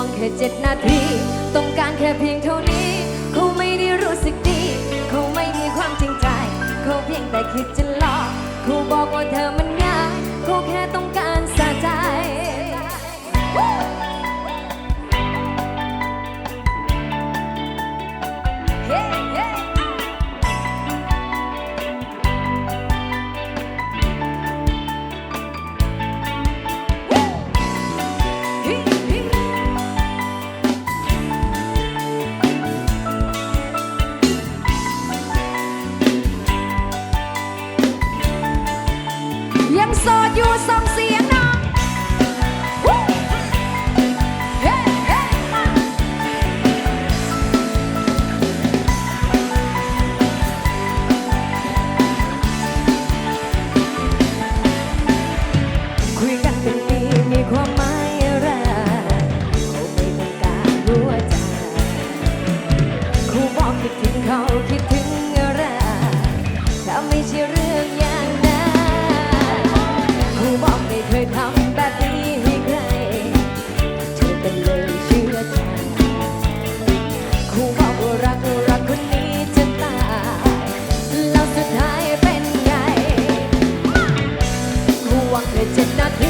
วงแค่เจ็ดนาที ต้องการแค่เพียงเท่านี้ เขาไม่ได้รู้สึกดี เขาไม่มีความจริงใจ เขาเพียงแต่คิดจะหลอก เขาบอกว่าเธอมันง่ายเขาแค่ต้องการใส่ ยังโส ยทำแบบนี้ให้ใคร เธอเป็นเลยเชื่อใจครูบอกว่ารักรักคนนี้จะตาย แล้วสุดท้ายเป็นไงครูหวังแค่เจ็ดนาที